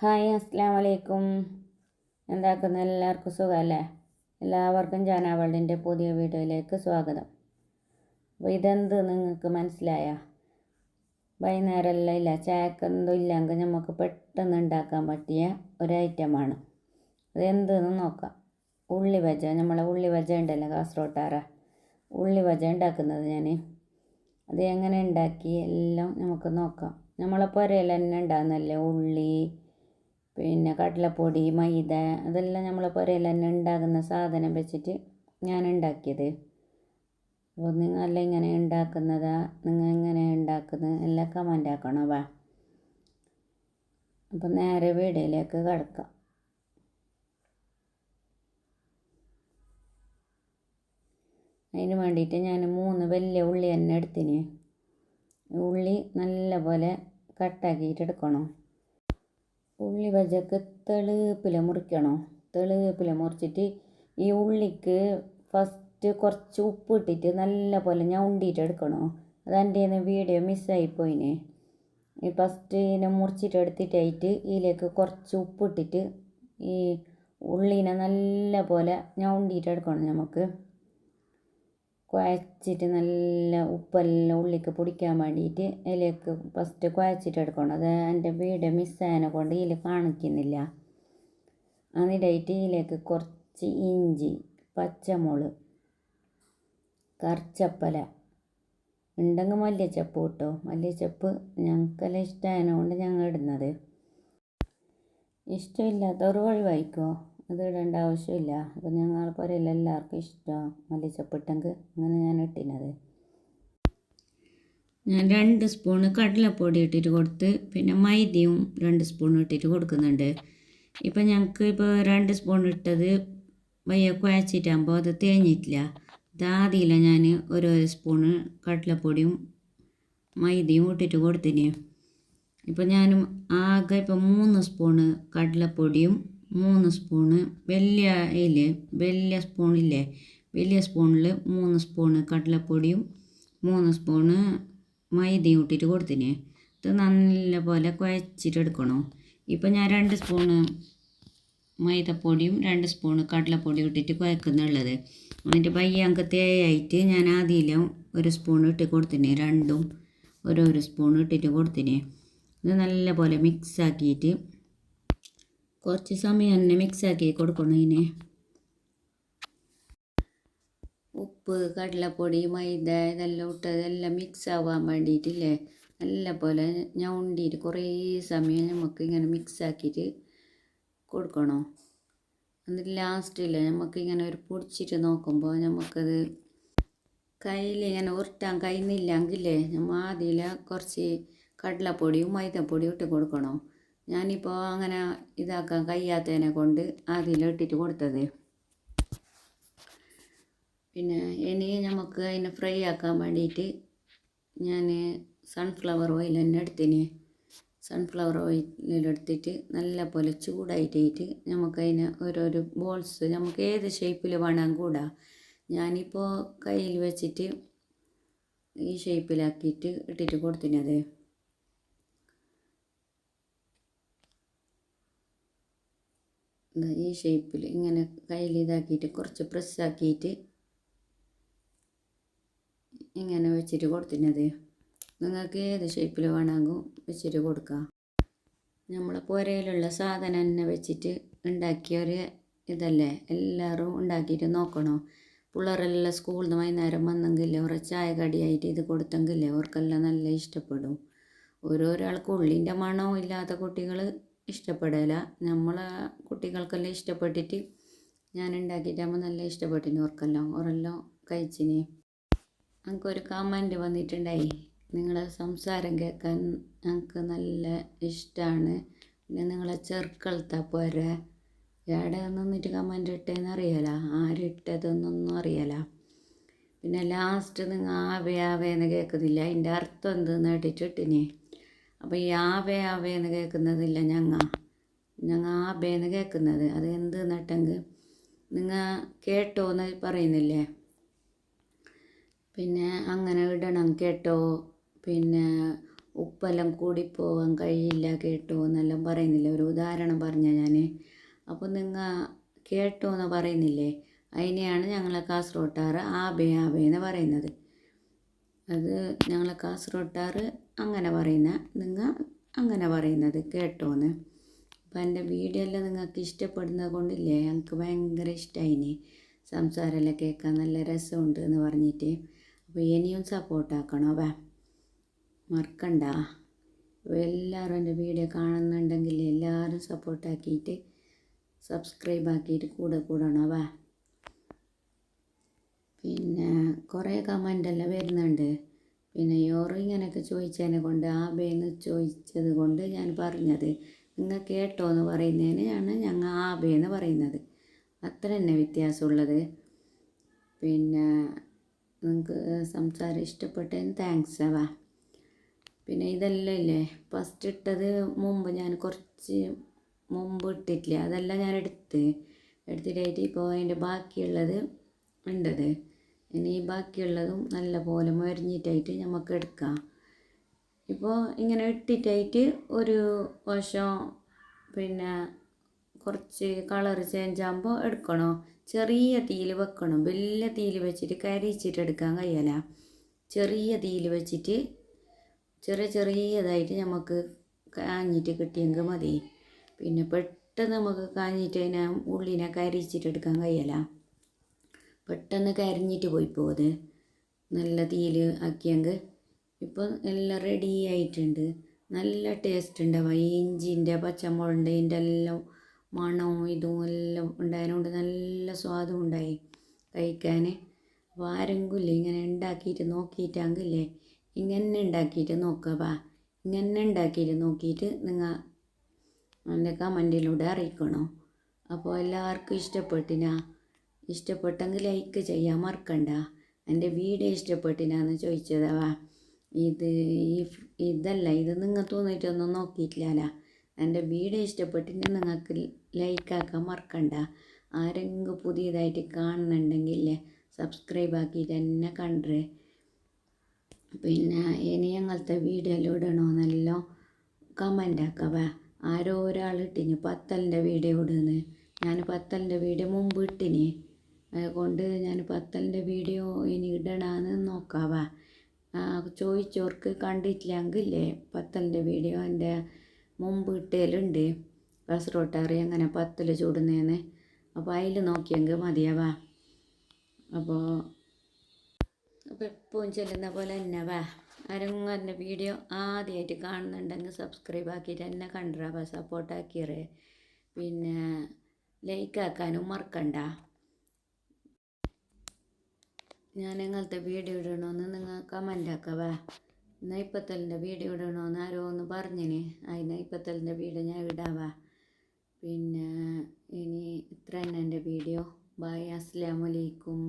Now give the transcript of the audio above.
Hi അസ്സാം വലൈക്കും എന്താക്കുന്ന എല്ലാവർക്കും സുഖമല്ലേ? എല്ലാവർക്കും ജാനാവളിന്റെ പുതിയ വീഡിയോയിലേക്ക് സ്വാഗതം. അപ്പോൾ ഇതെന്ത് നിങ്ങൾക്ക് മനസ്സിലായ? വൈകുന്നേരമെല്ലാം ഇല്ല. ചായക്കെന്തും ഇല്ലെങ്കിൽ നമുക്ക് പെട്ടെന്ന് ഉണ്ടാക്കാൻ പറ്റിയ ഒരു ഐറ്റമാണ് അതെന്തെന്ന് നോക്കാം. ഉള്ളി വജ നമ്മളെ ഉള്ളി വജ ഉണ്ടല്ലോ കാസർഗോട്ടാറ ഉള്ളി വജ ഉണ്ടാക്കുന്നത് ഞാൻ അത് എങ്ങനെ ഉണ്ടാക്കി എല്ലാം നമുക്ക് നോക്കാം. നമ്മളെ പുരയിൽ തന്നെ ഉണ്ടാകുന്നല്ലേ ഉള്ളി പിന്നെ കടലപ്പൊടി മൈദ അതെല്ലാം നമ്മൾ പുരയിൽ തന്നെ ഉണ്ടാകുന്ന സാധനം വെച്ചിട്ട് ഞാൻ ഉണ്ടാക്കിയത്. അപ്പോൾ നിങ്ങളെല്ലാം ഇങ്ങനെ ഉണ്ടാക്കുന്നതാ? നിങ്ങൾ എങ്ങനെ ഉണ്ടാക്കുന്നത്? എല്ലാം കമന്റ് ആക്കണം? വാ. അപ്പം നേരെ വീടിലേക്ക് കിടക്കാം. അതിന് വേണ്ടിയിട്ട് ഞാൻ മൂന്ന് വലിയ ഉള്ളി തന്നെ എടുത്തിന്. ഉള്ളി നല്ല പോലെ കട്ടാക്കിയിട്ട് എടുക്കണം. ഉള്ളി വജക്ക് തെളുപ്പിൽ മുറിക്കണം? തെളുപ്പിൽ മുറിച്ചിട്ട് ഈ ഉള്ളിക്ക് ഫസ്റ്റ് കുറച്ച് ഉപ്പ് ഇട്ടിട്ട് നല്ല പോലെ ഞൗണ്ടിയിട്ട് എടുക്കണം? അതെന്റെ വീഡിയോ മിസ്സായിപ്പോയിന് ഈ ഫസ്റ്റ് ഇതിനെ മുറിച്ചിട്ട് എടുത്തിട്ടായിട്ട് ഇതിലേക്ക് കുറച്ച് ഉപ്പ് ഇട്ടിട്ട് ഈ ഉള്ളിനെ നല്ല പോലെ ഞൗണ്ടിയിട്ട് എടുക്കണം നമുക്ക്. കുഴച്ചിട്ട് നല്ല ഉപ്പെല്ലാം ഉള്ളിക്ക് പൊടിക്കാൻ വേണ്ടിയിട്ട് അതിലേക്ക് ഫസ്റ്റ് കുഴച്ചിട്ട് എടുക്കണം. അത് എന്റെ വീഡിയോ മിസ്സായനെ കൊണ്ട് ഇതിൽ കാണിക്കുന്നില്ല. എന്നിട്ടായിട്ട് ഇതിലേക്ക് കുറച്ച് ഇഞ്ചി പച്ചമുളക് കറിച്ചപ്പല ഉണ്ടെങ്കിൽ മല്ലിച്ചപ്പ് കിട്ടോ മല്ലിച്ചപ്പ് ഞങ്ങൾക്കെല്ലാം ഇഷ്ടമായതുകൊണ്ട് ഞങ്ങൾ ഇടുന്നത്. ഇഷ്ടമില്ലാത്തവർ ഒഴിവായിക്കോ അത് ഇടേണ്ട ആവശ്യമില്ല. അപ്പോൾ ഞങ്ങൾ പുരയിൽ എല്ലാവർക്കും ഇഷ്ടമാണ് മല്ലിച്ചപ്പിട്ടെങ്കിൽ അങ്ങനെ ഞാൻ ഇട്ടിനത്. ഞാൻ രണ്ട് സ്പൂണ് കടലപ്പൊടി ഇട്ടിട്ട് കൊടുത്ത് പിന്നെ മൈദയും രണ്ട് സ്പൂൺ ഇട്ടിട്ട് കൊടുക്കുന്നുണ്ട്. ഇപ്പം ഞങ്ങൾക്ക് ഇപ്പോൾ രണ്ട് സ്പൂൺ ഇട്ടത് വയ്യ കുഴച്ചിട്ടാകുമ്പോൾ അത് തേഞ്ഞിട്ടില്ല. ഇതാദ്യമില്ല ഞാൻ ഓരോ സ്പൂണ് കടലപ്പൊടിയും മൈദയും ഇട്ടിട്ട് കൊടുത്തിന്. ഇപ്പം ഞാനും ആകെ ഇപ്പം മൂന്ന് സ്പൂണ് കടലപ്പൊടിയും മൂന്ന് സ്പൂണ് വലിയ ഇല്ലേ? വലിയ സ്പൂണില്ലേ വലിയ സ്പൂണിൽ മൂന്ന് സ്പൂണ് കടലപ്പൊടിയും മൂന്ന് സ്പൂണ് മൈദയും ഇട്ടിട്ട് കൊടുത്തിന്. ഇത് നല്ല പോലെ കുഴച്ചിട്ട് എടുക്കണം. ഇപ്പം ഞാൻ രണ്ട് സ്പൂണ് മൈദപ്പൊടിയും രണ്ട് സ്പൂണ് കടലപ്പൊടിയും ഇട്ടിട്ട് കുഴക്കുന്നുള്ളത്. എന്നിട്ട് പയ്യങ്ക് തേയായിട്ട് ഞാൻ ആദ്യം ഒരു സ്പൂൺ ഇട്ട് കൊടുത്തിന്. രണ്ടും ഓരോരോ സ്പൂൺ ഇട്ടിട്ട് കൊടുത്തിന്. ഇത് നല്ല പോലെ മിക്സ് ആക്കിയിട്ട് കുറച്ച് സമയം തന്നെ മിക്സാക്കി കൊടുക്കണം ഇതിനെ ഉപ്പ് കടലപ്പൊടി മൈദ ഇതെല്ലാം ഇട്ട് ഇതെല്ലാം മിക്സ് ആവാൻ വേണ്ടിയിട്ടില്ലേ? നല്ല പോലെ ഞൗണ്ടിയിട്ട് കുറേ സമയം നമുക്ക് ഇങ്ങനെ മിക്സ് ആക്കിയിട്ട് കൊടുക്കണം. എന്നിട്ട് ലാസ്റ്റിൽ നമുക്ക് ഇങ്ങനെ ഒരു പൊടിച്ചിട്ട് നോക്കുമ്പോൾ നമുക്കത് കയ്യിൽ ഇങ്ങനെ ഉരുട്ടാൻ കഴിയുന്നില്ലെങ്കിലേ നമ്മൾ ആദ്യം കുറച്ച് കടലപ്പൊടിയും മൈദപ്പൊടിയും ഇട്ട് കൊടുക്കണം. ഞാനിപ്പോൾ അങ്ങനെ ഇതാക്കാൻ കഴിയാത്തതിനെ കൊണ്ട് അതിലിട്ടിട്ട് കൊടുത്തത്. പിന്നെ ഇനി നമുക്ക് അതിനെ ഫ്രൈ ആക്കാൻ വേണ്ടിയിട്ട് ഞാൻ സൺഫ്ലവർ ഓയിൽ തന്നെ എടുത്തിന്. സൺഫ്ലവർ ഓയിലെടുത്തിട്ട് നല്ല പോലെ ചൂടായിട്ടിട്ട് നമുക്കതിന് ഓരോരോ ബോൾസ് നമുക്ക് ഏത് ഷേപ്പിൽ വേണം കൂടാ. ഞാനിപ്പോൾ കയ്യിൽ വെച്ചിട്ട് ഈ ഷേപ്പിലാക്കിയിട്ട് ഇട്ടിട്ട് കൊടുത്തിനത്. ഈ ഷേപ്പിൽ ഇങ്ങനെ കയ്യിൽ ഇതാക്കിയിട്ട് കുറച്ച് പ്രസ്സാക്കിയിട്ട് ഇങ്ങനെ വെച്ചിട്ട് കൊടുത്തിനത് നിങ്ങൾക്ക് ഏത് ഷേപ്പിൽ വേണമെങ്കിൽ വെച്ചിട്ട് കൊടുക്കാം. നമ്മൾ പുരയിലുള്ള സാധനം തന്നെ വെച്ചിട്ട് ഉണ്ടാക്കിയ ഒരു ഇതല്ലേ? എല്ലാവരും ഉണ്ടാക്കിയിട്ട് നോക്കണോ? പിള്ളേരെല്ലാം സ്കൂളിൽ നിന്ന് വൈകുന്നേരം വന്നെങ്കിലേ അവരെ ചായ കടിയായിട്ട് ഇത് കൊടുത്തെങ്കിലേ അവർക്കെല്ലാം നല്ല ഇഷ്ടപ്പെടും. ഓരോരാൾക്ക് ഉള്ളിന്റെ മണവും ഇല്ലാത്ത കുട്ടികൾ ഇഷ്ടപ്പെടില്ല നമ്മൾ കുട്ടികൾക്കെല്ലാം ഇഷ്ടപ്പെട്ടിട്ട് ഞാൻ ഉണ്ടാക്കിയിട്ടാകുമ്പോൾ നല്ല ഇഷ്ടപ്പെട്ടിന് ഓർക്കെല്ലാം. ഓരെല്ലാം കഴിച്ചിന്. ഞങ്ങൾക്കൊരു കമന്റ് വന്നിട്ടുണ്ടായി. നിങ്ങളെ സംസാരം കേൾക്കാൻ ഞങ്ങൾക്ക് നല്ല ഇഷ്ടമാണ് പിന്നെ നിങ്ങളെ ചെറുക്കളത്ത പോരെ. എവിടെ നിന്നിട്ട് കമന്റ് ഇട്ടതെന്ന് അറിയാല ആരിട്ടതെന്നൊന്നും അറിയാല പിന്നെ ലാസ്റ്റ് നിങ്ങൾ ആവേ ആവേ എന്ന് കേൾക്കുന്നില്ല അതിന്റെ അർത്ഥം എന്തെന്ന് കേട്ടിട്ട് ഇട്ടിനി. അപ്പോൾ ഈ ആവേ ആവേ എന്ന് കേൾക്കുന്നതില്ല ഞങ്ങ. ഞങ്ങ ആബേ എന്ന് കേൾക്കുന്നത്. അത് എന്ത് നട്ടെങ്കിൽ നിങ്ങൾ കേട്ടോ എന്ന് പറയുന്നില്ലേ? പിന്നെ അങ്ങനെ ഇടണം കേട്ടോ. പിന്നെ ഉപ്പെല്ലാം കൂടിപ്പോവാൻ കഴിയില്ല കേട്ടോ എന്നെല്ലാം പറയുന്നില്ല? ഒരു ഉദാഹരണം പറഞ്ഞ ഞാൻ അപ്പോൾ നിങ്ങൾ കേട്ടോ എന്ന് പറയുന്നില്ലേ? അതിനെയാണ് ഞങ്ങളെ കാസർഗോട്ടാറ് ആബേ ആബേ എന്ന് പറയുന്നത്. അത് ഞങ്ങളെ കാസർഗോട്ടാറ് അങ്ങനെ പറയുന്ന നിങ്ങൾ അങ്ങനെ പറയുന്നത് കേട്ടോന്ന്. അപ്പം എന്റെ വീഡിയോ എല്ലാം നിങ്ങൾക്ക് ഇഷ്ടപ്പെടുന്നത് കൊണ്ടില്ലേ? ഞങ്ങൾക്ക് ഭയങ്കര ഇഷ്ടമായിന് സംസാരമെല്ലാം കേൾക്കാൻ നല്ല രസമുണ്ട് എന്ന് പറഞ്ഞിട്ട്. അപ്പോൾ ഇനിയും സപ്പോർട്ടാക്കണോ വേ. മറക്കണ്ട. എല്ലാവരും എന്റെ വീഡിയോ കാണുന്നുണ്ടെങ്കിൽ എല്ലാവരും സപ്പോർട്ടാക്കിയിട്ട് സബ്സ്ക്രൈബ് ആക്കിയിട്ട് കൂടെ കൂടണോ? വാ. പിന്നെ കുറേ കമന്റെല്ലാം വരുന്നുണ്ട്. പിന്നെ യോറ് ഇങ്ങനെയൊക്കെ ചോദിച്ചതിനെ കൊണ്ട് ആ ബേന്ന് ചോദിച്ചത് കൊണ്ട് ഞാൻ പറഞ്ഞത് നിങ്ങൾ കേട്ടോ എന്ന് പറയുന്നതിനാണ് ഞങ്ങൾ ആ ബേന്ന് പറയുന്നത്. അത്ര തന്നെ വ്യത്യാസമുള്ളത്. പിന്നെ നിങ്ങൾക്ക് സംസാരം ഇഷ്ടപ്പെട്ടതിന് താങ്ക്സ് ആവാ. പിന്നെ ഇതെല്ലാം ഫസ്റ്റ് ഇട്ടത് മുമ്പ് ഞാൻ കുറച്ച് മുമ്പ് ഇട്ടിട്ടില്ല? അതെല്ലാം ഞാൻ എടുത്ത് എടുത്തിട്ടായിട്ട് ഇപ്പോൾ അതിന്റെ ബാക്കിയുള്ളത് ഉണ്ടത്. ഇനി ബാക്കിയുള്ളതും നല്ലപോലെ മൊരിഞ്ഞിട്ടായിട്ട് നമുക്ക് എടുക്കാം. ഇപ്പോൾ ഇങ്ങനെ ഇട്ടിട്ടായിട്ട് ഒരു വശം പിന്നെ കുറച്ച് കളർ ചേഞ്ച് ആകുമ്പോൾ എടുക്കണോ? ചെറിയ തീയിൽ വെക്കണം? വലിയ തീയിൽ വെച്ചിട്ട് കരിച്ചിട്ട് എടുക്കാൻ കഴിയല. ചെറിയ തീയിൽ വെച്ചിട്ട് ചെറിയ ചെറിയതായിട്ട് നമുക്ക് കാഞ്ഞിട്ട് കിട്ടിയെങ്കിൽ മതി. പിന്നെ പെട്ടെന്ന് നമുക്ക് കാഞ്ഞിട്ട് അതിനെ ഉള്ളിനെ കരിച്ചിട്ട് എടുക്കാൻ കഴിയല. പെട്ടെന്ന് കരിഞ്ഞിട്ട് പോയി പോകുന്നത് നല്ല തീയിൽ ആക്കിയെങ്കിൽ ഇപ്പം എല്ലാം റെഡി ആയിട്ടുണ്ട്. നല്ല ടേസ്റ്റ് ഉണ്ടാവുക ഇഞ്ചിന്റെ പച്ചമുളകിന്റെ ഇതിന്റെ എല്ലാം മണവും ഇതും എല്ലാം ഉണ്ടായതുകൊണ്ട് നല്ല സ്വാദും ഉണ്ടായി കഴിക്കാൻ അപ്പോൾ ആരെങ്കിലും ഇല്ലേ ഇങ്ങനെ ഉണ്ടാക്കിയിട്ട് നോക്കിയിട്ടാങ്കില്ലേ ഇങ്ങനെ ഉണ്ടാക്കിയിട്ട് നോക്കുക ബാ. ഇങ്ങനെ ഉണ്ടാക്കിയിട്ട് നോക്കിയിട്ട് നിങ്ങൾ എന്റെ കമന്റിലൂടെ അറിയിക്കണോ? അപ്പോൾ എല്ലാവർക്കും ഇഷ്ടപ്പെട്ടിനാ? ഇഷ്ടപ്പെട്ടെങ്കിൽ ലൈക്ക് ചെയ്യാൻ മറക്കണ്ട. എന്റെ വീഡിയോ ഇഷ്ടപ്പെട്ടിനാന്ന് ചോദിച്ചതാവാ ഇത് ഈ ഇതല്ല ഇത് നിങ്ങൾ തോന്നിയിട്ടൊന്നും നോക്കിയിട്ടില്ല എന്റെ വീഡിയോ ഇഷ്ടപ്പെട്ടിട്ട് നിങ്ങൾക്ക് ലൈക്കാക്കാൻ മറക്കണ്ട. ആരെങ്കിലും പുതിയതായിട്ട് കാണുന്നുണ്ടെങ്കിൽ സബ്സ്ക്രൈബ് ആക്കിയിട്ട് എന്നെ കണ്ടേ പിന്നെ ഇനി ഞങ്ങളത്തെ വീഡിയോയിൽ ഇടണമെന്നെല്ലാം കമന്റ് ആക്കുക ആരോ ഒരാൾ ഇട്ടിന് പത്തലിന്റെ വീഡിയോ ഇടുന്നു. ഞാൻ പത്തലിന്റെ വീഡിയോ മുമ്പ് ഇട്ടിന്. അതുകൊണ്ട് ഞാൻ പത്തലിന്റെ വീഡിയോ ഇനി ഇടണമെന്ന് നോക്കാവാ. ചോദിച്ചവർക്ക് കണ്ടിട്ടില്ലെങ്കിലേ പത്തലിന്റെ വീഡിയോ എന്റെ മുമ്പ് ഇട്ടേലുണ്ട്. കാസർഗോട്ടറി അങ്ങനെ പത്തൽ ചൂടുന്നതെന്ന് അപ്പോൾ അതിൽ നോക്കിയെങ്കിൽ മതിയാവാ. അപ്പോൾ അപ്പോൾ എപ്പോഴും ചെല്ലുന്ന പോലെ തന്നെ വാ. എന്റെ വീഡിയോ ആദ്യമായിട്ട് കാണുന്നുണ്ടെങ്കിൽ സബ്സ്ക്രൈബ് ആക്കിയിട്ട് എന്നെ കണ്ടിരാ സപ്പോർട്ടാക്കിയറേ പിന്നെ ലൈക്ക് ആക്കാനും മറക്കണ്ട. ഞാൻ നിങ്ങളത്തെ വീഡിയോ ഇടണമെന്ന് നിങ്ങൾ കമന്റ് എന്നാൽ നെയ്പ്പത്തലിന്റെ വീഡിയോ ഇടണമെന്ന് ആരോ ഒന്ന് പറഞ്ഞിന്. ആ നെയ്പ്പത്തലിന്റെ വീഡിയോ ഞാൻ ഇടാവാ പിന്നെ ഇനി ഇത്ര തന്നെ എന്റെ വീഡിയോ ബായ് അസ്സലാമലൈക്കും